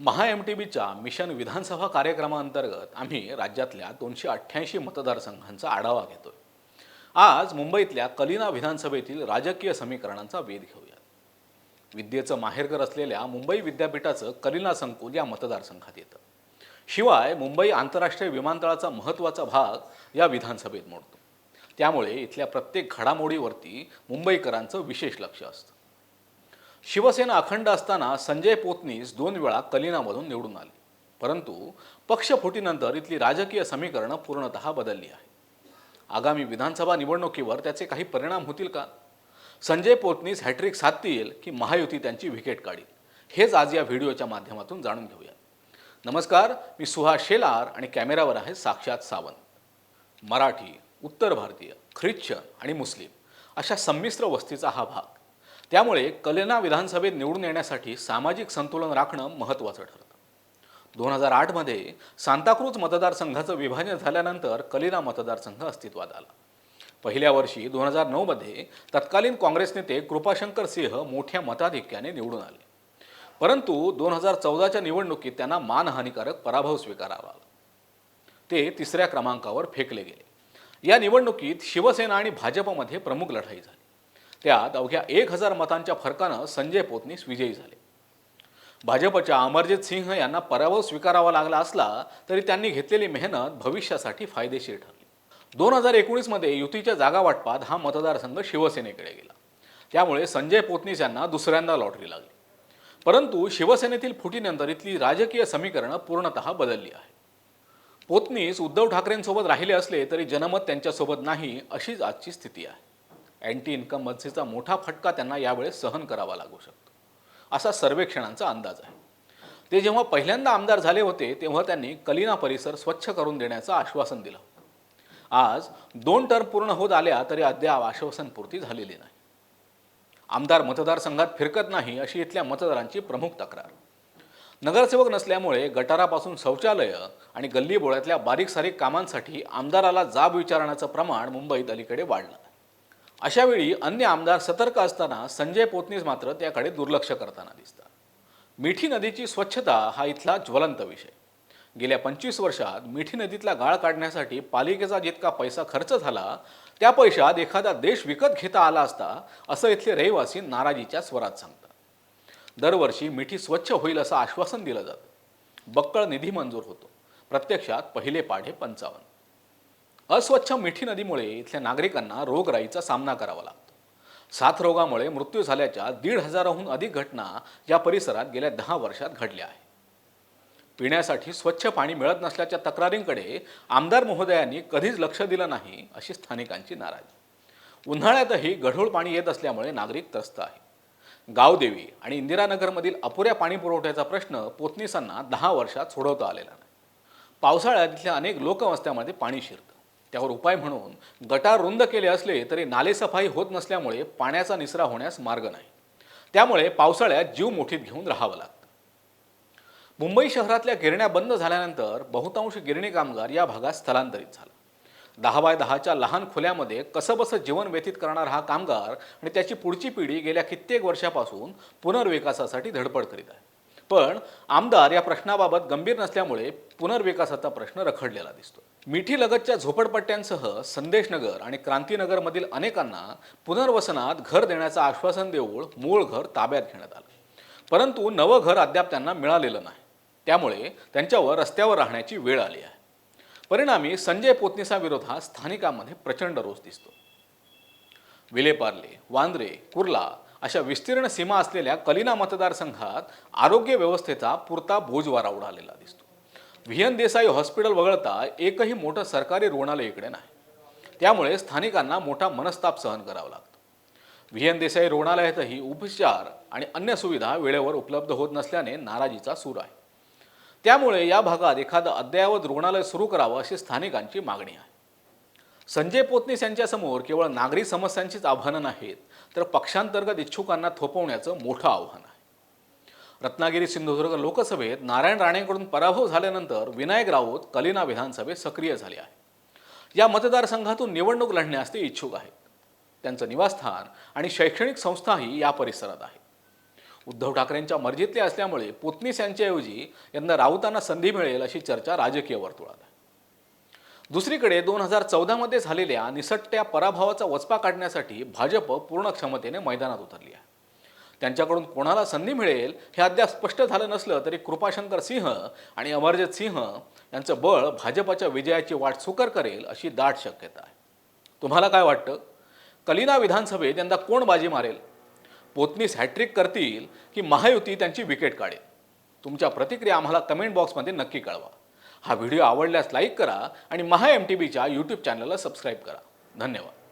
महा M T बीच्या mission Vidhansabha कार्यक्रमाअंतर्गत आम्ही राज्यातल्या दोनशे अठ्ठ्याऐंशी मतदारसंघांचा आढावा घेतोय. आज मुंबईतल्या कलिना विधानसभेतील राजकीय समीकरणांचा वेध घेऊयात. विद्येचं माहेरघर असलेल्या मुंबई विद्यापीठाचं कलिना संकुल या मतदारसंघात येतं. शिवाय मुंबई आंतरराष्ट्रीय विमानतळाचा महत्त्वाचा भाग या विधानसभेत मोडतो. त्यामुळे इथल्या प्रत्येक घडामोडीवरती मुंबईकरांचं विशेष लक्ष असतं. शिवसेना अखंड असताना संजय पोतनीस दोन वेळा कलिनामधून निवडून आले. परंतु पक्षफुटीनंतर इथली राजकीय समीकरणं पूर्णतः बदलली आहे आगामी विधानसभा निवडणुकीवर त्याचे काही परिणाम होतील का? संजय पोतनीस हॅट्रिक साधतील की महायुती त्यांची विकेट काढील? हेच आज या व्हिडिओच्या माध्यमातून जाणून घेऊया नमस्कार मी सुहास शेलार आणि कॅमेरावर आहे साक्षात सावंत. मराठी उत्तर भारतीय ख्रिश्चन आणि मुस्लिम अशा संमिश्र वस्तीचा हा भाग. त्यामुळे कलेना विधानसभेत निवडून येण्यासाठी सामाजिक संतुलन राखणं महत्त्वाचं ठरतं. दोन हजार आठमध्ये सांताक्रूज मतदारसंघाचं विभाजन झाल्यानंतर कलिना मतदारसंघ अस्तित्वात आला. पहिल्या वर्षी दोन हजार नऊमध्ये तत्कालीन काँग्रेस नेते कृपाशंकर सिंह मोठ्या मताधिक्याने निवडून आले. परंतु दोन हजार चौदाच्या निवडणुकीत त्यांना मानहानिकारक पराभव स्वीकारावा आला. ते तिसऱ्या क्रमांकावर फेकले गेले. या निवडणुकीत शिवसेना आणि भाजपमध्ये प्रमुख लढाई झाली. त्यात अवघ्या एक हजार मतांच्या फरकानं संजय पोतनीस विजयी झाले. भाजपच्या अमरजित सिंह यांना पराभव स्वीकारावा लागला असला तरी त्यांनी घेतलेली मेहनत भविष्यासाठी फायदेशीर ठरली. दोन हजार एकोणीसमध्ये युतीच्या जागा वाटपात हा मतदारसंघ शिवसेनेकडे गेला. त्यामुळे संजय पोतनीस यांना दुसऱ्यांदा लॉटरी लागली. परंतु शिवसेनेतील फुटीनंतर इथली राजकीय समीकरणं पूर्णतः बदलली आहे पोतनीस उद्धव ठाकरेंसोबत राहिले असले तरी जनमत त्यांच्यासोबत नाही अशीच आजची स्थिती आहे. अँटी इन्कमन्सीचा मोठा फटका त्यांना यावेळेस सहन करावा लागू शकतो. असा सर्वेक्षणांचा अंदाज आहे. ते जेव्हा पहिल्यांदा आमदार झाले होते तेव्हा त्यांनी कलिना परिसर स्वच्छ करून देण्याचं आश्वासन दिलं. आज दोन टर्म पूर्ण होत आल्या तरी अद्याप आश्वासन पूर्ती झालेली नाही. आमदार मतदारसंघात फिरकत नाही अशी इथल्या मतदारांची प्रमुख तक्रार. नगरसेवक नसल्यामुळे गटारापासून शौचालयं आणि गल्लीबोळ्यातल्या बारीक सारीक कामांसाठी आमदाराला जाब विचारण्याचं प्रमाण मुंबईत अलीकडे वाढलं. अशावेळी अन्य आमदार सतर्क असताना संजय पोतनीस मात्र त्याकडे दुर्लक्ष करताना दिसतात. मिठी नदीची स्वच्छता हा इथला ज्वलंत विषय. गेल्या पंचवीस वर्षात मिठी नदीतला गाळ काढण्यासाठी पालिकेचा जितका पैसा खर्च झाला त्या पैशात एखादा देश विकत घेता आला असता असं इथले रहिवासी नाराजीच्या स्वरात सांगतात. दरवर्षी मिठी स्वच्छ होईल असं आश्वासन दिलं जातं. बक्कळ निधी मंजूर होतो. प्रत्यक्षात पहिले पाढे पंचावन्न. अस्वच्छ मिठी नदीमुळे इथल्या नागरिकांना रोगराईचा सामना करावा लागतो. साथरोगामुळे मृत्यू झाल्याच्या दीड हजाराहून अधिक घटना या परिसरात गेल्या दहा वर्षात घडल्या आहेत. पिण्यासाठी स्वच्छ पाणी मिळत नसल्याच्या तक्रारींकडे आमदार महोदयांनी कधीच लक्ष दिलं नाही अशी स्थानिकांची नाराजी. उन्हाळ्यातही गढूळ पाणी येत असल्यामुळे नागरिक त्रस्त आहे गावदेवी आणि इंदिरानगरमधील अपुऱ्या पाणी पुरवठ्याचा प्रश्न पोतनीसांना दहा वर्षात सोडवता आलेला नाही. पावसाळ्यात इथल्या अनेक लोकवस्त्यामध्ये पाणी शिरतं. त्यावर उपाय म्हणून गटार रुंद केले असले तरी नालेसफाई होत नसल्यामुळे पाण्याचा निसरा होण्यास मार्ग नाही. त्यामुळे पावसाळ्यात जीव मुठीत घेऊन राहावं लागतं. मुंबई शहरातल्या गिरण्या बंद झाल्यानंतर बहुतांश गिरणी कामगार या भागात स्थलांतरित झाला. दहा बाय दहाच्या लहान खोल्यामध्ये कसंबसं जीवन व्यतीत करणारा हा कामगार आणि त्याची पुढची पिढी गेल्या कित्येक वर्षापासून पुनर्विकासासाठी धडपड करीत आहे. पण आमदार या प्रश्नाबाबत गंभीर नसल्यामुळे पुनर्विकासाचा प्रश्न रखडलेला दिसतो मिठी लगतच्या झोपडपट्ट्यांसह संदेशनगर आणि क्रांतीनगरमधील अनेकांना पुनर्वसनात घर देण्याचं आश्वासन देऊन मूळ घर ताब्यात घेण्यात आलं. परंतु नवं घर अद्याप त्यांना मिळालेलं नाही. त्यामुळे त्यांच्यावर रस्त्यावर राहण्याची वेळ आली आहे. परिणामी संजय पोतनीसाविरोधात स्थानिकांमध्ये प्रचंड रोष दिसतो. विलेपार्ले वांद्रे कुर्ला अशा विस्तीर्ण सीमा असलेल्या कलिना मतदारसंघात आरोग्य व्यवस्थेचा पुरता बोजवारा उडालेला दिसतो. व्ही एन देसाई हॉस्पिटल वगळता एकही मोठं सरकारी रुग्णालय इकडे नाही. त्यामुळे स्थानिकांना मोठा मनस्ताप सहन करावा लागतो. व्ही एन देसाई रुग्णालयातही उपचार आणि अन्य सुविधा वेळेवर उपलब्ध होत नसल्याने नाराजीचा सूर आहे. त्यामुळे या भागात एखादं अद्ययावत रुग्णालय सुरू करावं अशी स्थानिकांची मागणी आहे. संजय पोतनीस यांच्यासमोर केवळ नागरी समस्यांचीच आव्हानं नाहीत तर पक्षांतर्गत इच्छुकांना थोपवण्याचं मोठं आव्हान आहे. रत्नागिरी सिंधुदुर्ग लोकसभेत नारायण राणेंकडून पराभव झाल्यानंतर विनायक राऊत कलिना विधानसभेत सक्रिय झाले आहे या मतदारसंघातून निवडणूक लढण्यास ते इच्छुक आहेत. त्यांचं निवासस्थान आणि शैक्षणिक संस्थाही या परिसरात आहे. उद्धव ठाकरेंच्या मर्जीतले असल्यामुळे पुतनीस यांच्याऐवजी यंदा राऊतांना संधी मिळेल अशी चर्चा राजकीय वर्तुळात आहे. दुसरीकडे दोन हजार चौदामध्ये झालेल्या निसटत्या पराभवाचा वचपा काढण्यासाठी भाजप पूर्ण क्षमतेने मैदानात उतरली आहे. त्यांच्याकडून कोणाला संधी मिळेल हे अद्याप स्पष्ट झालं नसलं तरी कृपाशंकर सिंह आणि अमरजित सिंह यांचं बळ भाजपच्या विजयाची वाट सुकर करेल अशी दाट शक्यता आहे. तुम्हाला काय वाटतं? कलिना विधानसभेत यंदा कोण बाजी मारेल? पोतनीस हॅट्रिक करतील की महायुती त्यांची विकेट काढेल? तुमच्या प्रतिक्रिया आम्हाला कमेंट बॉक्समध्ये नक्की कळवा. हा व्हिडिओ आवडल्यास लाईक करा आणि महा एम टी बीच्या यूट्यूब चॅनलला सबस्क्राईब करा. धन्यवाद.